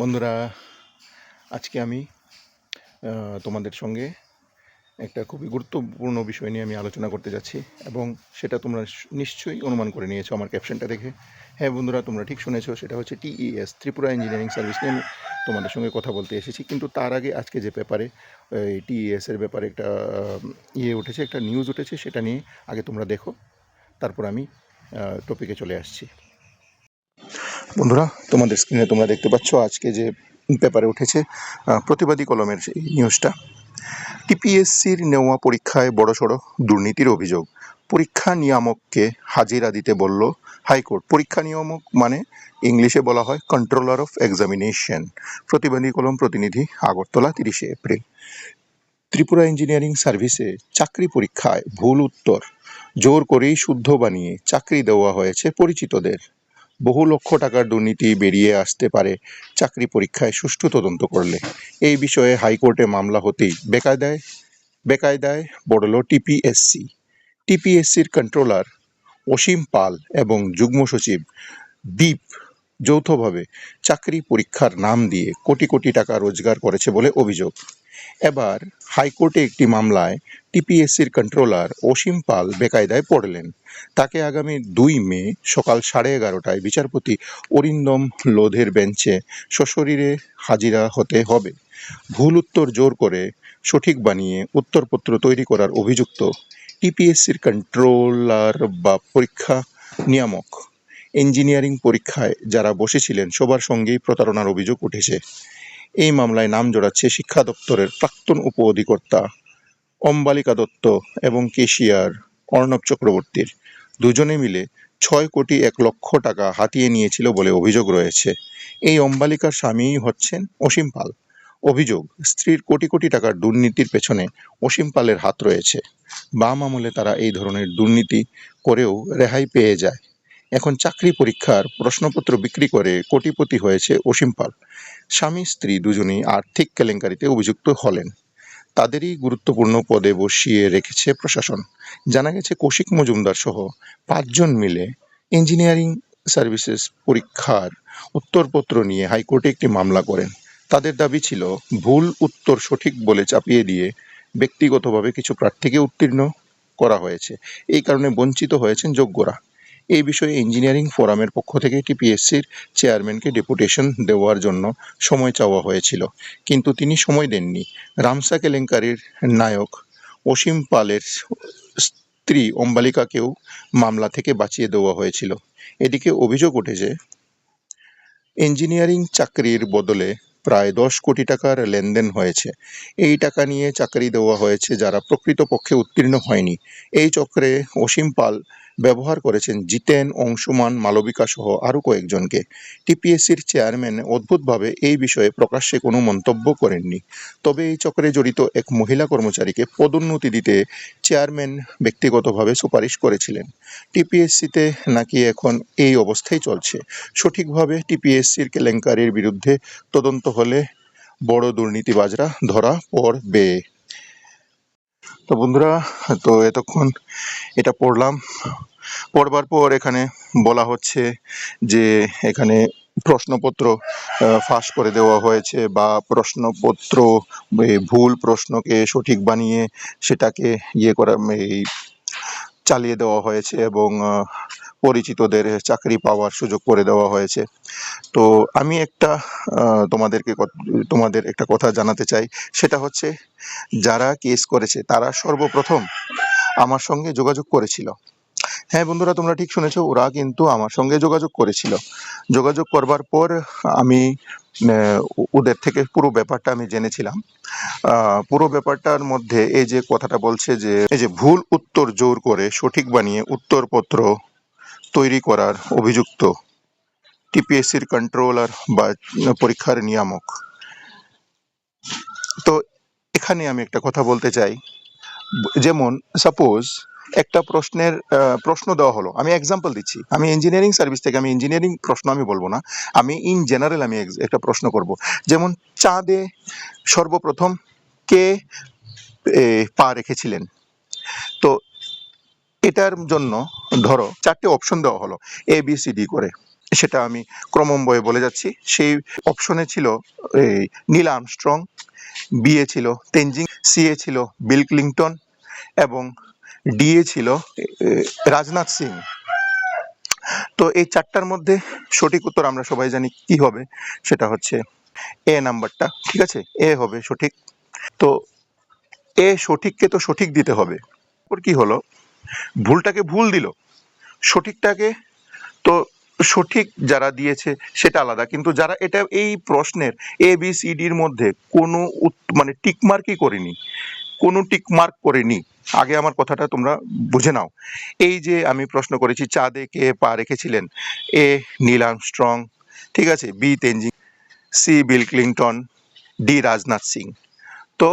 বন্ধুরা, আজকে আমি তোমাদের সঙ্গে একটা খুবই গুরুত্বপূর্ণ বিষয় নিয়ে আমি আলোচনা করতে যাচ্ছি এবং সেটা তোমরা নিশ্চয়ই অনুমান করে নিয়েছো আমার ক্যাপশনটা দেখে। হ্যাঁ বন্ধুরা, তোমরা ঠিক শুনেছো, সেটা হচ্ছে টিইএস, ত্রিপুরা ইঞ্জিনিয়ারিং সার্ভিস নিয়ে আমি তোমাদের সঙ্গে কথা বলতে এসেছি। কিন্তু তার আগে আজকে যে পেপারে এই টিইএস এর ব্যাপারে একটা ইয়ে উঠেছে, একটা নিউজ উঠেছে, সেটা নিয়ে আগে তোমরা দেখো। তারপর আমি টপিকে চলে আসছি। বন্ধুরা, তোমাদের স্ক্রিনে তোমরা দেখতে পাচ্ছ আজকে যে পেপারে উঠেছে প্রতিবাদী কলমের সেই নিউজটা টিপিএসসির নেওয়া পরীক্ষায় বড়সড় দুর্নীতির অভিযোগ। পরীক্ষা নিয়ামককে হাজিরা দিতে বলল হাইকোর্ট। পরীক্ষা নিয়ামক মানে ইংলিশে বলা হয় কন্ট্রোলার অফ এক্সামিনেশন প্রতিবাদী কলম প্রতিনিধি আগরতলা তিরিশে এপ্রিল। ত্রিপুরা ইঞ্জিনিয়ারিং সার্ভিসে চাকরি পরীক্ষায় ভুল উত্তর। জোর করেই শুদ্ধ বানিয়ে চাকরি দেওয়া হয়েছে পরিচিতদের। বহু লক্ষ টাকার দুর্নীতি বেরিয়ে আসতে পারে। চাকরি পরীক্ষায় সুষ্ঠু তদন্ত করলে। এই বিষয়ে হাইকোর্টে মামলা হতেই বেকায়দায় বেকায়দায় পড়ল টিপিএসসি। টিপিএসসির কন্ট্রোলার অসীম পাল এবং যুগ্ম সচিব দীপ যৌথভাবে চাকরি পরীক্ষার নাম দিয়ে কোটি কোটি টাকা রোজগার করেছে বলে অভিযোগ। এবার হাইকোর্টে একটি মামলায় টিপিএসসির কন্ট্রোলার অসীম পাল বেকায়দায় পড়লেন। তাকে আগামী দুই মে সকাল সাড়ে এগারোটায় বিচারপতি অরিন্দম লোধের বেঞ্চে সশরীরে হাজিরা হতে হবে। ভুল উত্তর জোর করে সঠিক বানিয়ে উত্তরপত্র তৈরি করার অভিযুক্ত টিপিএসসির কন্ট্রোলার বা পরীক্ষা নিয়ামক। ইঞ্জিনিয়ারিং পরীক্ষায় যারা বসেছিলেন, সবার সঙ্গেই প্রতারণার অভিযোগ উঠেছে। এই মামলায় নাম জড়াচ্ছে শিক্ষা দপ্তরের প্রাক্তন উপ অধিকর্তা অম্বালিকা দত্ত এবং কেশিয়ার অর্ণব চক্রবর্তীর। দুজনে মিলে ছয় কোটি এক লক্ষ টাকা হাতিয়ে নিয়েছিল বলে অভিযোগ রয়েছে। এই অম্বালিকার স্বামীই হচ্ছেন অসীম পাল। অভিযোগ, স্ত্রীর কোটি কোটি টাকার দুর্নীতির পেছনে অসীম পালের হাত রয়েছে। বাম আমলে তারা এই ধরনের দুর্নীতি করেও রেহাই পেয়ে যায়। এখন চাকরি পরীক্ষার প্রশ্নপত্র বিক্রি করে কোটিপতি হয়েছে অসীম পাল। স্বামী, স্ত্রী দুজনেই আর্থিক কেলেঙ্কারিতে অভিযুক্ত হলেন। তাদেরই গুরুত্বপূর্ণ পদে বসিয়ে রেখেছে প্রশাসন। জানা গেছে, কৌশিক মজুমদার সহ পাঁচজন মিলে ইঞ্জিনিয়ারিং সার্ভিসেস পরীক্ষার উত্তরপত্র নিয়ে হাইকোর্টে একটি মামলা করেন। তাদের দাবি ছিল, ভুল উত্তর সঠিক বলে চাপিয়ে দিয়ে ব্যক্তিগতভাবে কিছু প্রার্থীকে উত্তীর্ণ করা হয়েছে। এই কারণে বঞ্চিত হয়েছেন যোগ্যরা। এই বিষয়ে ইঞ্জিনিয়ারিং ফোরামের পক্ষ থেকে টিপিএসসির চেয়ারম্যানকে ডেপুটেশন দেওয়ার জন্য সময় চাওয়া হয়েছিল। কিন্তু তিনি সময় দেননি। রামসা কেলেঙ্কারির নায়ক অসীম পালের স্ত্রী অম্বালিকাকেও মামলা থেকে বাঁচিয়ে দেওয়া হয়েছিল। এদিকে অভিযোগ উঠেছে ইঞ্জিনিয়ারিং চাকরির বদলে প্রায় দশ কোটি টাকার লেনদেন হয়েছে। এই টাকা নিয়ে চাকরি দেওয়া হয়েছে যারা প্রকৃতপক্ষে উত্তীর্ণ হয়নি। এই চক্রে অসীম পাল ব্যবহার করেছেন জিতেন, অংশুমান, মালবিকা সহ আরও কয়েকজনকে। টিপিএসসির চেয়ারম্যান অদ্ভুতভাবে এই বিষয়ে প্রকাশ্যে কোনো মন্তব্য করেননি। তবে এই চক্রে জড়িত এক মহিলা কর্মচারীকে পদোন্নতি দিতে চেয়ারম্যান ব্যক্তিগতভাবে সুপারিশ করেছিলেন। টিপিএসসিতে নাকি এখন এই অবস্থাই চলছে। সঠিকভাবে টিপিএসসির কেলেঙ্কারির বিরুদ্ধে তদন্ত হলে বড় দুর্নীতিবাজরা ধরা পড়বে। তো বন্ধুরা, তো এতক্ষণ এটা পড়লাম। পড়বার পর এখানে বলা হচ্ছে যে এখানে প্রশ্নপত্র ফাঁস করে দেওয়া হয়েছে বা প্রশ্নপত্র ভুল প্রশ্নকে সঠিক বানিয়ে সেটাকে ইয়ে করা, এই চালিয়ে দেওয়া হয়েছে এবং পরিচিতদের চাকরি পাওয়ার সুযোগ করে দেওয়া হয়েছে। তো আমি একটা তোমাদেরকে তোমাদের একটা কথা জানাতে চাই। সেটা হচ্ছে, যারা কেস করেছে তারা সর্বপ্রথম আমার সঙ্গে যোগাযোগ করেছিল। হ্যাঁ বন্ধুরা, তোমরা ঠিক শুনেছো, ওরা কিন্তু আমার সঙ্গে যোগাযোগ করেছিল। যোগাযোগ করবার পর আমি ওদের থেকে পুরো ব্যাপারটা আমি জেনেছিলাম। পুরো ব্যাপারটার মধ্যে এই যে কথাটা বলছে যে, এই যে ভুল উত্তর জোর করে সঠিক বানিয়ে উত্তরপত্র তৈরি করার অভিযুক্ত টিপিএসসির কন্ট্রোলার বা পরীক্ষার নিয়ামক। তো এখানে আমি একটা কথা বলতে চাই। যেমন সাপোজ একটা প্রশ্নের প্রশ্ন দেওয়া হলো। আমি এক্সাম্পল দিচ্ছি। আমি ইঞ্জিনিয়ারিং সার্ভিস থেকে আমি ইঞ্জিনিয়ারিং প্রশ্ন আমি বলব না। আমি ইন জেনারেল আমি একটা প্রশ্ন করব। যেমন চাঁদে সর্বপ্রথম কে এ, পা রেখেছিলেন? তো এটার জন্য ধরো চারটে অপশন দেওয়া হলো এ বি সি ডি করে। সেটা আমি ক্রমম্বয়ে বলে যাচ্ছি। সেই অপশনে ছিল এই নীল আর্মস্ট্রং বিএ ছিল তেনজিং সিএ ছিল বিল ক্লিংটন এবং ডিএ ছিল রাজনাথ সিং। তো এই চারটার মধ্যে সঠিক উত্তর আমরা সবাই জানি কি হবে, সেটা হচ্ছে এ নাম্বারটা, ঠিক আছে? এ হবে সঠিক। তো এ সঠিককে তো সঠিক দিতে হবে। ওর কি হলো? ভুলটাকে ভুল দিল। সঠিকটাকে তো সঠিক যারা দিয়েছে সেটা আলাদা, কিন্তু যারা এটা, এই প্রশ্নের এ, বি, সি, ডির মধ্যে কোনো মানে টিকমার্কই করেনি, কোনো টিকমার্ক করেনি আগে আমার কথাটা তোমরা বুঝে নাও। এই যে আমি প্রশ্ন করেছি, চাঁদে কে পা রেখেছিলেন? এ নীল আর্মস্ট্রং, ঠিক আছে? B Tenzing, C Bill Clinton D Rajnath Singh. তো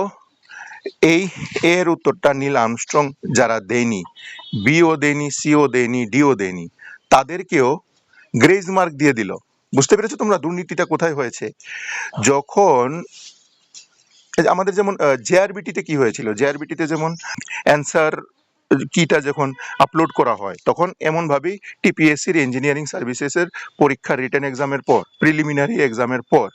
এই এর উত্তরটা নীল আর্মস্ট্রং যারা দেয়নি, বিও দেয়নি, সিও দেয়নি, ডিও দেয়নি, তাদেরকেও গ্রেজ মার্ক দিয়ে দিল। বুঝতে পেরেছ তোমরা দুর্নীতিটা কোথায় হয়েছে? যখন আমাদের যেমন জেআরবিটিতে কি হয়েছিল? জেআরবিটিতে যেমন অ্যান্সার কিটা যখন আপলোড করা হয়, তখন এমনভাবেই টিপিএসসির ইঞ্জিনিয়ারিং সার্ভিসেসের পরীক্ষার রিটার্ন এক্সামের পর প্রিলিমিনারি এক্সামের পর,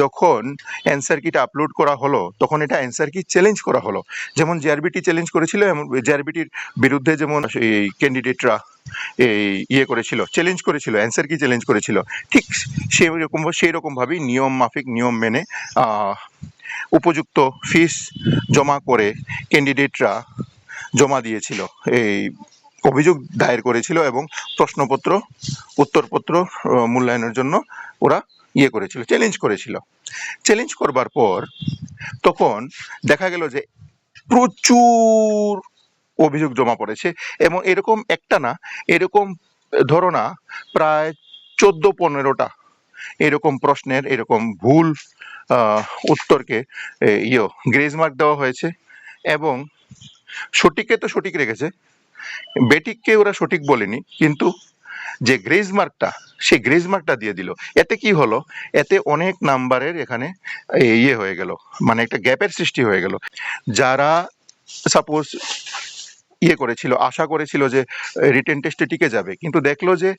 যখন অ্যান্সার কিটা আপলোড করা হলো, তখন এটা অ্যান্সার কি চ্যালেঞ্জ করা হলো। যেমন জেআরবিটি চ্যালেঞ্জ করেছিল, এমন জেআরবিটির বিরুদ্ধে যেমন এই ক্যান্ডিডেটরা এই ইয়ে করেছিল চ্যালেঞ্জ করেছিল অ্যান্সার কি চ্যালেঞ্জ করেছিল, ঠিক সেই রকম, সেই রকমভাবেই নিয়ম মাফিক, নিয়ম মেনে উপযুক্ত ফিস জমা করে ক্যান্ডিডেটরা জমা দিয়েছিল। এই অভিযোগ দায়ের করেছিল এবং প্রশ্নপত্র, উত্তরপত্র মূল্যায়নের জন্য ওরা ইয়ে করেছিল চ্যালেঞ্জ করেছিল। চ্যালেঞ্জ করবার পর তখন দেখা গেল যে প্রচুর অভিযোগ জমা পড়েছে এবং এরকম একটা না, এরকম ধরো না, প্রায় চোদ্দ পনেরোটা এরকম প্রশ্নের, এরকম ভুল উত্তরকে ইয়ে গ্রেজ মার্ক দেওয়া হয়েছে এবং সঠিককে তো সঠিক রেখেছে। বেটিককে ওরা সঠিক বলেনি, কিন্তু যে গ্রেজ মার্কটা, সেই গ্রেজ মার্কটা দিয়ে দিল। এতে কি হলো? এতে অনেক নাম্বারের এখানে ইয়ে হয়ে গেল মানে একটা গ্যাপের সৃষ্টি হয়ে গেল। যারা সাপোজ ইয়ে করেছিল, আশা করেছিল যে রিটেন টেস্টে টিকে যাবে, কিন্তু দেখল যে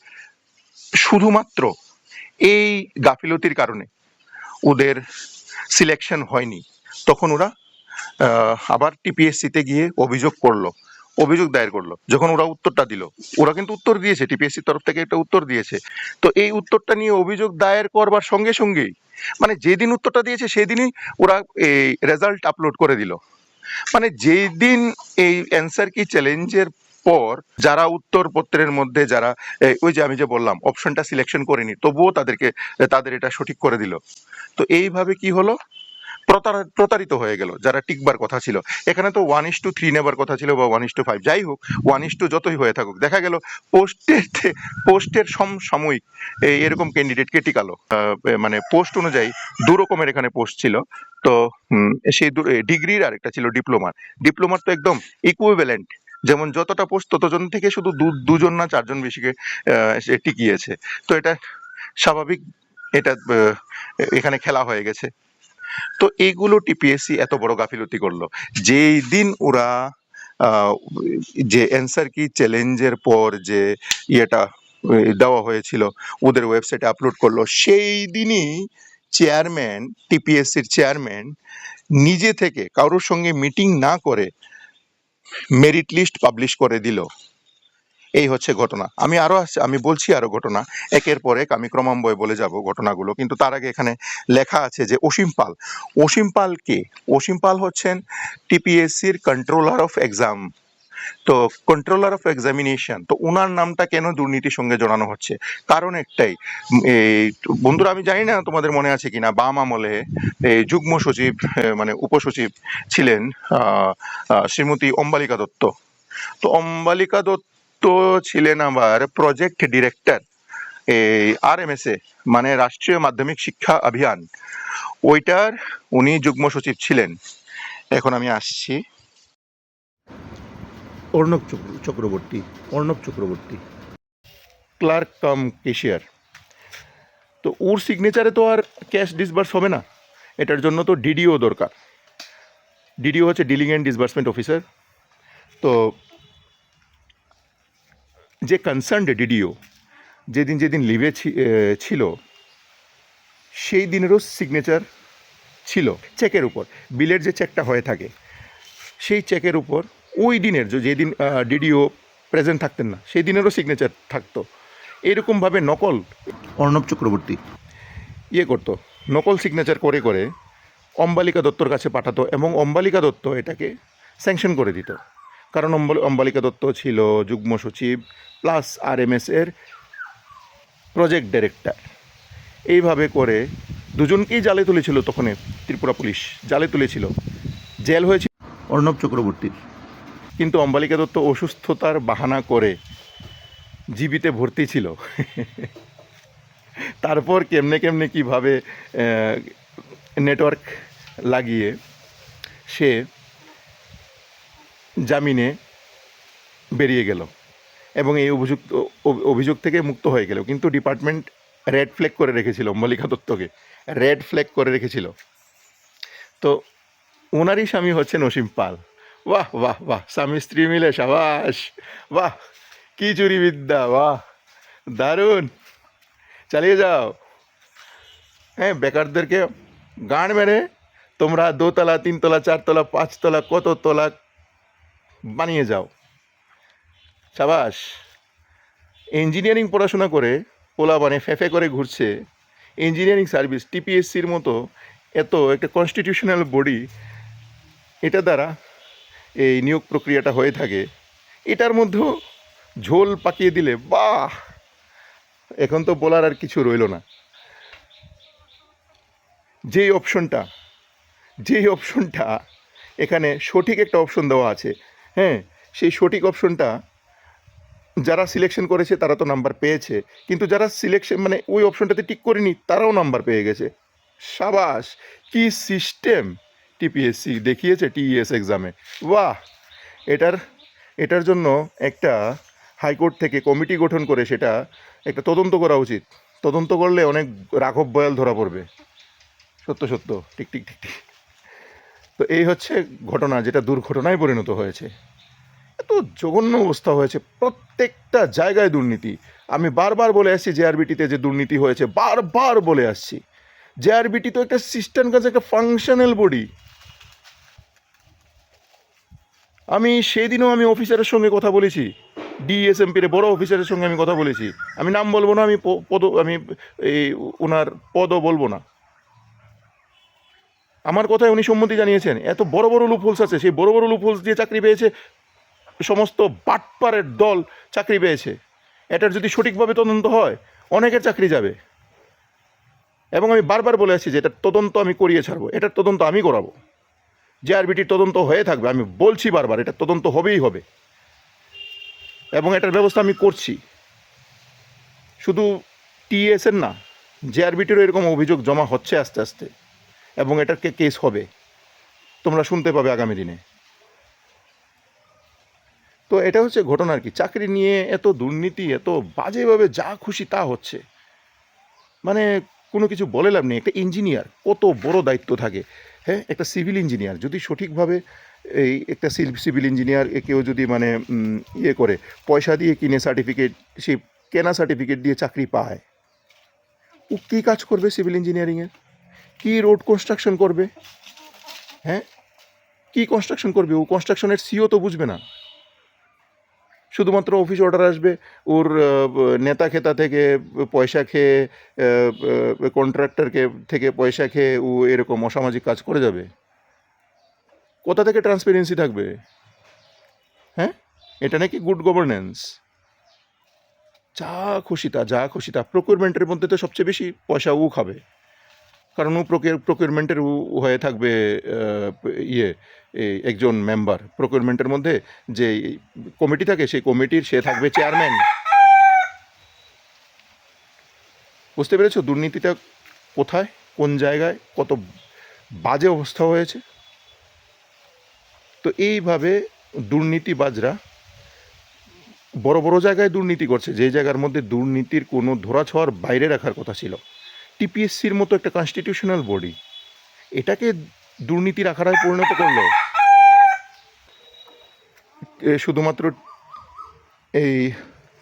শুধুমাত্র এই গাফিলতির কারণে ওদের সিলেকশন হয়নি। তখন ওরা আবার টিপিএসসিতে গিয়ে অভিযোগ করল। অভিযোগ দায়ের করল। যখন ওরা উত্তরটা দিল, ওরা কিন্তু উত্তর দিয়েছে টিপিএসসির তরফ থেকে একটা উত্তর দিয়েছে। তো এই উত্তরটা নিয়ে অভিযোগ দায়ের করবার সঙ্গে সঙ্গেই মানে যেদিন উত্তরটা দিয়েছে সেদিনই ওরা এই রেজাল্ট আপলোড করে দিল। মানে যেই দিন এই অ্যান্সার কি চ্যালেঞ্জের পর যারা উত্তরপত্রের মধ্যে যারা ওই যে আমি যে বললাম অপশনটা সিলেকশন করিনি, তবুও তাদেরকে তাদের এটা সঠিক করে দিল। তো এইভাবে কি হলো? প্রতার- প্রতারিত হয়ে গেল, যারা টিকবার কথা ছিল। এখানে তো ওয়ান ইস টু থ্রি নেবার কথা ছিল বা ওয়ান ইস টু ফাইভ যাই হোক ওয়ান ইস টু যতই হয়ে থাকুক। দেখা গেল, পোস্টের পোস্টের সমসাময়িক এরকম ক্যান্ডিডেটকে টিকালো। মানে পোস্ট অনুযায়ী দু রকমের এখানে পোস্ট ছিল। তো সেই ডিগ্রির আরেকটা ছিল ডিপ্লোমার ডিপ্লোমার তো একদম ইকুইভ্যালেন্ট যেমন যতটা পোস্ট ততজন থেকে শুধু দুজন না চারজন বেশিকে সে টিকিয়েছে। তো এটা স্বাভাবিক, এটা এখানে খেলা হয়ে গেছে। তো এইগুলো টিপিএসসি এত বড় গাফিলতি করল। যেই দিন ওরা যে অ্যান্সার কি চ্যালেঞ্জের পর যে ইয়েটা দেওয়া হয়েছিল, ওদের ওয়েবসাইটে আপলোড করল, সেই দিনই চেয়ারম্যান টিপিএসসির চেয়ারম্যান নিজে থেকে কারোর সঙ্গে মিটিং না করে মেরিট লিস্ট পাবলিশ করে দিল। এই হচ্ছে ঘটনা। আমি আরও আমি বলছি আরও ঘটনা। একের পর এক আমি ক্রমান্বয়ে বলে যাব ঘটনাগুলো। কিন্তু তার আগে এখানে লেখা আছে যে অসীম পাল। অসীম পাল কে? অসীম পাল হচ্ছেন টিপিএসসির কন্ট্রোলার অফ এক্সাম তো কন্ট্রোলার অফ এক্সামিনেশন তো ওনার নামটা কেন দুর্নীতির সঙ্গে জড়ানো হচ্ছে? কারণ একটাই এই বন্ধুরা, আমি জানি না তোমাদের মনে আছে কিনা, বাম আমলে এই যুগ্ম সচিব মানে উপসচিব ছিলেন শ্রীমতী অম্বালিকা দত্ত। তো অম্বালিকা দত্ত ছিলেন আবার প্রজেক্ট ডিরেক্টর এই আর এম এস এ মানে রাষ্ট্রীয় মাধ্যমিক শিক্ষা অভিযান। ওইটার উনি যুগ্ম সচিব ছিলেন। এখন আমি আসছি। Arnab Chakra- Chakraborty, Arnab Chakraborty. Clerk cum cashier. তো ওর সিগনেচারে তো আর ক্যাশ ডিসবার্স হবে না। এটার জন্য তো ডিডিও দরকার। ডিডিও হচ্ছে ডিলিং অ্যান্ড ডিসবার্সমেন্ট অফিসার তো যে কনসার্নড ডিডিও যেদিন যেদিন লিভে ছিল, সেই দিনেরও সিগনেচার ছিল চেকের উপর। বিলের যে চেকটা হয়ে থাকে, সেই চেকের উপর ওই দিনের যে যেদিন ডিডিও প্রেজেন্ট থাকতেন না সেই দিনেরও সিগনেচার থাকতো। এরকমভাবে নকল অর্ণব চক্রবর্তী ইয়ে করতো, নকল সিগনেচার করে করে অম্বালিকা দত্তর কাছে পাঠাতো এবং অম্বালিকা দত্ত এটাকে স্যাংশন করে দিত। কারণ অম্বল- অম্বালিকা দত্ত ছিল যুগ্ম সচিব প্লাস আর এম এর প্রজেক্ট ডাইরেক্টর এইভাবে করে দুজনকেই জালে তুলেছিল তখন ত্রিপুরা পুলিশ, জালে তুলেছিল। জেল হয়েছিল অর্ণব চক্রবর্তীর। কিন্তু অম্বালিকা দত্ত অসুস্থতার বাহানা করে জীবিতে ভর্তি ছিল। তারপর কেমনে কেমনে কীভাবে নেটওয়ার্ক লাগিয়ে সে জামিনে বেরিয়ে গেল এবং এই অভিযুক্ত, অভিযোগ থেকে মুক্ত হয়ে গেল। কিন্তু ডিপার্টমেন্ট রেড ফ্ল্যাগ করে রেখেছিল মল্লিকা দত্তকে। রেড ফ্ল্যাগ করে রেখেছিল। তো ওনারই স্বামী হচ্ছে নসীম পাল। বাহ বাহ বাহ, স্বামী স্ত্রী মিলে সাবাস। বাহ, কি চুরি বিদ্যা, বাহ, দারুণ। চালিয়ে যাও। হ্যাঁ বেকারদেরকে গান মেরে তোমরা দোতলা, তিনতলা, চারতলা, পাঁচতলা কত তলা বানিয়ে যাও। সাবাস। ইঞ্জিনিয়ারিং পড়াশোনা করে পোলা মানে ফেফে করে ঘুরছে। ইঞ্জিনিয়ারিং সার্ভিস, টিপিএসসির মতো এত একটা কনস্টিটিউশনাল বডি এটা দ্বারা এই নিয়োগ প্রক্রিয়াটা হয়ে থাকে, এটার মধ্যেও ঝোল পাকিয়ে দিলে বাহ! এখন তো বলার আর কিছু রইল না। যেই অপশনটা যেই অপশনটা এখানে সঠিক একটা অপশন দেওয়া আছে। হ্যাঁ সেই সঠিক অপশনটা যারা সিলেকশন করেছে তারা তো নাম্বার পেয়েছে, কিন্তু যারা সিলেকশন মানে ওই অপশনটাতে টিক করেনি, তারাও নাম্বার পেয়ে গেছে। সাবাস, কি সিস্টেম টিপিএসসি দেখিয়েছে টিইএস এক্সামে বাহ! এটার এটার জন্য একটা হাইকোর্ট থেকে কমিটি গঠন করে সেটা একটা তদন্ত করা উচিত। তদন্ত করলে অনেক রাঘব বয়াল ধরা পড়বে। সত্য সত্য। ঠিক ঠিক ঠিক ঠিক তো এই হচ্ছে ঘটনা যেটা দুর্ঘটনায় পরিণত হয়েছে। এত জঘন্য অবস্থা হয়েছে প্রত্যেকটা জায়গায় দুর্নীতি। আমি বারবার বলে আসছি জেআরবিটিতে যে দুর্নীতি হয়েছে, বারবার বলে আসছি। জেআরবিটি তো একটা সিস্টেম কাছে একটা ফাংশনাল বডি আমি সেদিনও আমি অফিসারের সঙ্গে কথা বলেছি। ডিএসএমপির বড় অফিসারের সঙ্গে আমি কথা বলেছি। আমি নাম বলব না, আমি পদ আমি এই ওনার পদও বলব না। আমার কথায় উনি সম্মতি জানিয়েছেন, এত বড় বড় লুপহোলস আছে, সেই বড় বড় লুপহোলস দিয়ে চাকরি পেয়েছে, সমস্ত বাটপারের দল চাকরি পেয়েছে। এটার যদি সঠিকভাবে তদন্ত হয়, অনেকের চাকরি যাবে। এবং আমি বারবার বলে আসছি যে এটার তদন্ত আমি করিয়ে ছাড়বো, এটার তদন্ত আমি করাবো। যে আরবিটির তদন্ত হয়ে থাকবে, আমি বলছি বারবার এটার তদন্ত হবেই হবে। এবং এটার ব্যবস্থা আমি করছি। শুধু টিএসের না জেআরবিটিরও এরকম অভিযোগ জমা হচ্ছে আস্তে আস্তে, এবং এটার কে কেস হবে, তোমরা শুনতে পাবে আগামী দিনে। তো এটা হচ্ছে ঘটনা আর কি, চাকরি নিয়ে এত দুর্নীতি, এত বাজেভাবে যা খুশি তা হচ্ছে। মানে কোনো কিছু বলে লাভ নেই, একটা ইঞ্জিনিয়ার, কত বড় দায়িত্ব থাকে। হ্যাঁ একটা সিভিল ইঞ্জিনিয়ার যদি সঠিকভাবে এই একটা সিভিল ইঞ্জিনিয়ার কেউ যদি মানে ইয়ে করে, পয়সা দিয়ে কিনে সার্টিফিকেট সে কেনা সার্টিফিকেট দিয়ে চাকরি পায়, ও কী কাজ করবে সিভিল ইঞ্জিনিয়ারিংয়ের কী রোড কনস্ট্রাকশন করবে? হ্যাঁ কী কনস্ট্রাকশন করবে ও? কনস্ট্রাকশনের সিও তো বুঝবে না। শুধুমাত্র অফিস অর্ডার আসবে, ওর নেতা খেতা থেকে পয়সা খেয়ে কন্ট্রাক্টরকে থেকে পয়সা খেয়ে ও এরকম অসামাজিক কাজ করে যাবে? কোথা থেকে ট্রান্সপারেন্সি থাকবে? হ্যাঁ? এটা নাকি গুড গভর্নেন্স যা খুশি তা, যা খুশি তা। প্রকিউরমেন্টের মধ্যে তো সবচেয়ে বেশি পয়সা ও খাবে। কারণ ও প্রকিউরমেন্টের হয়ে থাকবে ইয়ে একজন মেম্বার প্রকিউরমেন্টের মধ্যে যে কমিটি থাকে, সেই কমিটির সে থাকবে চেয়ারম্যান বুঝতে পেরেছ? দুর্নীতিটা কোথায়? কোন জায়গায়? কত বাজে অবস্থা হয়েছে? তো এইভাবে দুর্নীতিবাজরা বড় বড় জায়গায় দুর্নীতি করছে। যে জায়গার মধ্যে দুর্নীতির কোনো ধরাছোঁয়ার বাইরে রাখার কথা ছিল। টিপিএসসির মতো একটা কনস্টিটিউশনাল বডি এটাকে দুর্নীতির আখাড়ায় পরিণত করল। শুধুমাত্র এই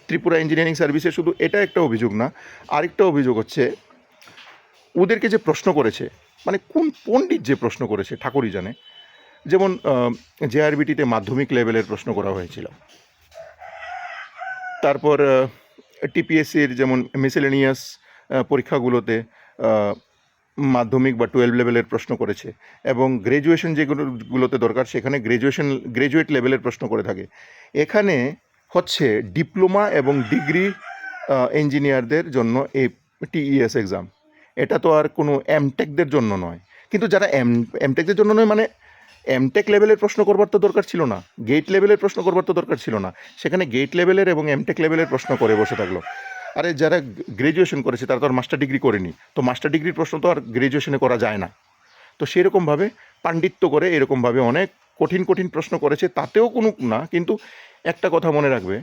ত্রিপুরা ইঞ্জিনিয়ারিং সার্ভিসে শুধু এটা একটা অভিযোগ না, আরেকটা অভিযোগ হচ্ছে, ওদেরকে যে প্রশ্ন করেছে মানে কোন পণ্ডিত যে প্রশ্ন করেছে, ঠাকুরই জানে। যেমন জেআরবিটিতে মাধ্যমিক লেভেলের প্রশ্ন করা হয়েছিল। তারপর টিপিএসসির যেমন মিসেলেনিয়াস পরীক্ষাগুলোতে মাধ্যমিক বা টুয়েলভ লেভেলের প্রশ্ন করেছে এবং গ্র্যাজুয়েশন যেগুলোতে দরকার, সেখানে গ্র্যাজুয়েশন গ্র্যাজুয়েট লেভেলের প্রশ্ন করে থাকে। এখানে হচ্ছে ডিপ্লোমা এবং ডিগ্রি ইঞ্জিনিয়ারদের জন্য এই টিইএস এক্সাম এটা তো আর কোনো এমটেকদের জন্য নয়। কিন্তু যারা এম এমটেকদের জন্য নয় মানে এমটেক লেভেলের প্রশ্ন করবার তো দরকার ছিল না। গেট লেভেলের প্রশ্ন করবার তো দরকার ছিল না। সেখানে গেট লেভেলের এবং এমটেক লেভেলের প্রশ্ন করে বসে থাকল। আরে যারা গ্র্যাজুয়েশন করেছে, তারা তো আর মাস্টার ডিগ্রি করেনি। তো মাস্টার ডিগ্রির প্রশ্ন তো আর গ্র্যাজুয়েশনে করা যায় না। তো সেরকমভাবে পাণ্ডিত্য করে এরকমভাবে অনেক কঠিন কঠিন প্রশ্ন করেছে, তাতেও কোনো না, কিন্তু একটা কথা মনে রাখবে,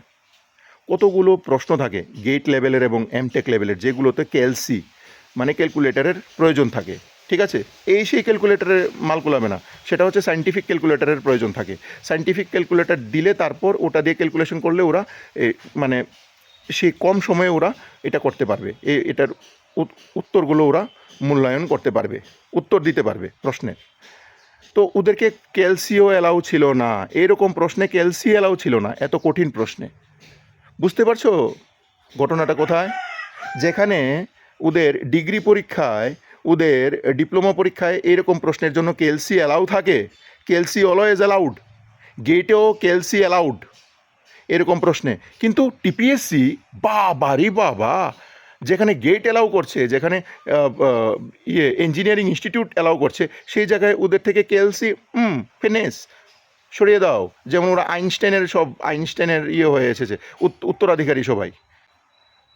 কতগুলো প্রশ্ন থাকে গেট লেভেলের এবং এমটেক লেভেলের যেগুলোতে ক্যালসি মানে ক্যালকুলেটরের প্রয়োজন থাকে। ঠিক আছে? এই সেই ক্যালকুলেটরের মাল কুলাবে না। সেটা হচ্ছে সাইন্টিফিক ক্যালকুলেটরের প্রয়োজন থাকে। সাইন্টিফিক ক্যালকুলেটার দিলে তারপর ওটা দিয়ে ক্যালকুলেশন করলে ওরা মানে সে কম সময়ে ওরা এটা করতে পারবে। এ, এটার উত্তরগুলো ওরা মূল্যায়ন করতে পারবে, উত্তর দিতে পারবে প্রশ্নের। তো ওদেরকে ক্যালসিও অ্যালাউ ছিল না, এরকম প্রশ্নে ক্যালসি অ্যালাউ ছিল না, এত কঠিন প্রশ্নে। বুঝতে পারছ ঘটনাটা কোথায়? যেখানে ওদের ডিগ্রি পরীক্ষায়, ওদের ডিপ্লোমা পরীক্ষায় এরকম প্রশ্নের জন্য কেলসি অ্যালাউ থাকে। কেলসি অলওয়েজ অ্যালাউড। গেটেও কেলসি অ্যালাউড। এরকম প্রশ্নে। কিন্তু টিপিএসসি বাবারি বাবা, যেখানে গেট অ্যালাউ করছে, যেখানে ইয়ে ইঞ্জিনিয়ারিং ইনস্টিটিউট অ্যালাউ করছে, সেই জায়গায় ওদের থেকে কেলসি হুম ফিনেস সরিয়ে দাও। যেমন ওরা আইনস্টাইনের সব, আইনস্টাইনের ইয়ে হয়ে এসেছে, উত- উত্তরাধিকারী সবাই।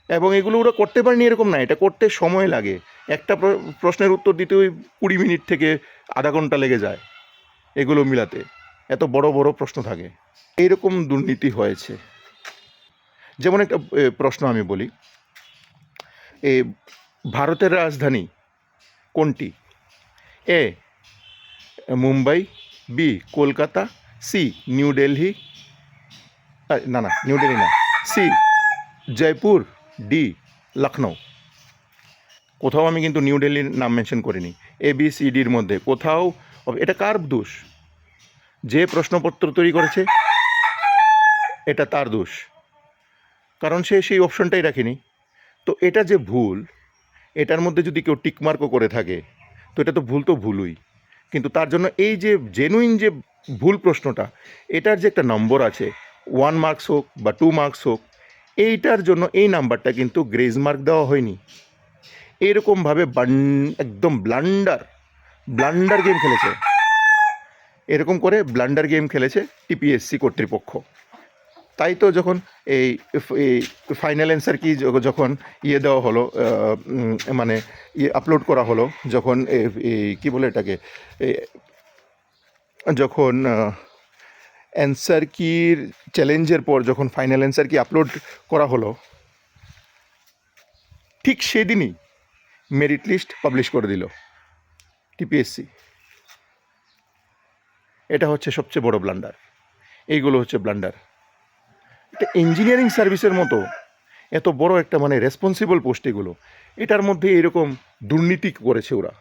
এবং এগুলো ওরা করতে পারেনি এরকম না, এটা করতে সময় লাগে। একটা প্রশ্নের উত্তর দিতে ওই কুড়ি মিনিট থেকে আধা ঘণ্টা লেগে যায়, এগুলো মিলাতে। এত বড় বড় প্রশ্ন থাকে। এইরকম দুর্নীতি হয়েছে। যেমন একটা প্রশ্ন আমি বলি। এ, ভারতের রাজধানী কোনটি? A, Mumbai, B, Kolkata, C, New Delhi না না, নিউ দিল্লি না, সি, জয়পুর, ডি লখনৌ কোথাও আমি কিন্তু নিউ দিল্লির নাম মেনশন করিনি। এ, বি, সি, ডির মধ্যে। কোথাও, এটা কার দোষ? যে প্রশ্নপত্র তৈরি করেছে, এটা তার দোষ। কারণ সে সেই অপশনটাই রাখেনি। তো এটা যে ভুল, এটার মধ্যে যদি কেউ টিকমার্কও করে থাকে, তো এটা তো ভুল তো ভুলই। কিন্তু তার জন্য এই যে জেনুইন যে ভুল প্রশ্নটা, এটার যে একটা নম্বর আছে ওয়ান মার্কস হোক বা টু মার্কস হোক, এইটার জন্য এই নাম্বারটা কিন্তু গ্রেজ মার্ক দেওয়া হয়নি। এরকমভাবে একদম ব্লান্ডার ব্লান্ডার গেম খেলেছে। এরকম করে ব্লান্ডার গেম খেলেছে টিপিএসসি কর্তৃপক্ষ। তাই তো যখন এই ফাইনাল অ্যান্সার কি যখন ইয়ে দেওয়া হলো মানে ইয়ে আপলোড করা হলো, যখন এই কী বলে এটাকে? যখন অ্যান্সার কির চ্যালেঞ্জের পর যখন ফাইনাল অ্যান্সার কি আপলোড করা হলো, ঠিক সেদিনই মেরিট লিস্ট পাবলিশ করে দিল টিপিএসসি। এটা হচ্ছে সবচেয়ে বড় ব্লান্ডার এইগুলো হচ্ছে ব্লান্ডার এটা ইঞ্জিনিয়ারিং সার্ভিসের মতো এত বড় একটা মানে রেসপন্সিবল পোস্ট এগুলো। এটার মধ্যে এরকম দুর্নীতি করেছে ওরা।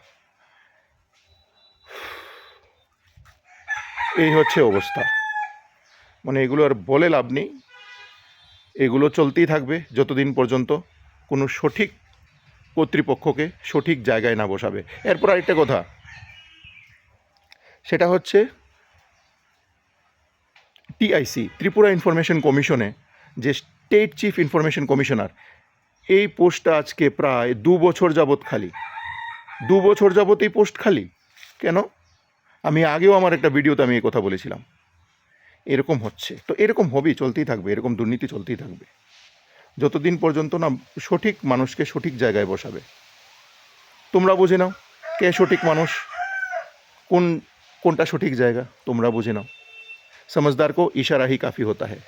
এই হচ্ছে অবস্থা। মানে এগুলো আর বলে লাভ নেই। এগুলো চলতেই থাকবে যতদিন পর্যন্ত কোনো সঠিক কর্তৃপক্ষকে সঠিক জায়গায় না বসাবে। এরপর আরেকটা কথা। সেটা হচ্ছে টিআইসি, ত্রিপুরা ইনফরমেশন কমিশনে, যে স্টেট চিফ ইনফরমেশন কমিশনার, এই পোস্টটা আজকে প্রায় দু বছর যাবৎ খালি। দু বছর যাবৎ এই পোস্ট খালি? কেন? আমি আগেও আমার একটা ভিডিওতে আমি এই কথা বলেছিলাম। এরকম হচ্ছে। তো এরকম হবেই, চলতেই থাকবে, এরকম দুর্নীতি চলতেই থাকবে। যতদিন পর্যন্ত না সঠিক মানুষকে সঠিক জায়গায় বসাবে। তোমরা বুঝে নাও কে সঠিক মানুষ, কোন, কোনটা সঠিক জায়গা, তোমরা বুঝে নাও। সমজদার কো ইশারা কাফি হতা হ্যায়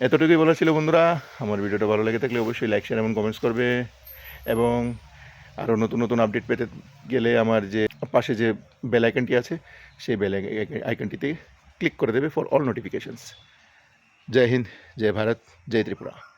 এতটুকুই বলা ছিল বন্ধুরা আমার ভিডিওটা ভালো লেগে থাকলে অবশ্যই লাইক শেয়ার এবং কমেন্টস করবে এবং আরও নতুন নতুন আপডেট পেতে গেলে আমার যে পাশে যে বেল আইকনটি আছে সেই বেল আইকনটিতে ক্লিক করে দেবে for all notifications Jai Hind Jai Bharat Jai Tripura